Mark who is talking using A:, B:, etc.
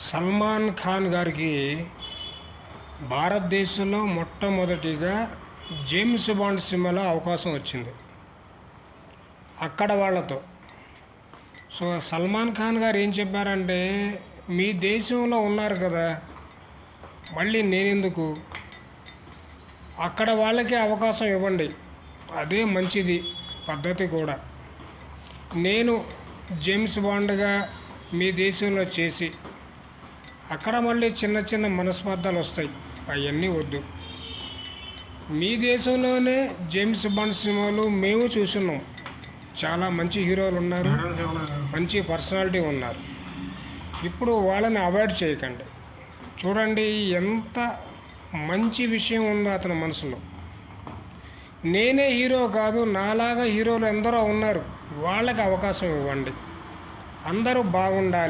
A: సల్మాన్ ఖాన్ గారికి భారతదేశంలో మొట్టమొదటిగా జేమ్స్ బాండ్ సినిమాలో అవకాశం వచ్చింది. అక్కడ వాళ్ళతో. సో సల్మాన్ ఖాన్ గారు ఏం చెప్పారంటే మీ దేశంలో ఉన్నారు కదా మళ్ళీ నేనెందుకు? అక్కడ వాళ్ళకే అవకాశం ఇవ్వండి. అదే మంచిది పద్ధతి కూడా. నేను జేమ్స్ బాండ్గా మీ దేశంలో చేసి అక్కడ మళ్ళీ చిన్న చిన్న మనస్పర్ధాలు వస్తాయి. అవన్నీ వద్దు. మీ దేశంలోనే జేమ్స్ బాండ్ సినిమాలు మేము చూస్తున్నాం. చాలా మంచి హీరోలు ఉన్నారు? మంచి పర్సనాలిటీ ఉన్నారు. ఇప్పుడు వాళ్ళని అవాయిడ్ చేయకండి. చూడండి ఎంత మంచి విషయం ఉందో అతని మనసులో. నేనే హీరో కాదు నాలాగా హీరోలు ఎందరో ఉన్నారు. వాళ్ళకి అవకాశం ఇవ్వండి. అందరూ బాగుండాలి.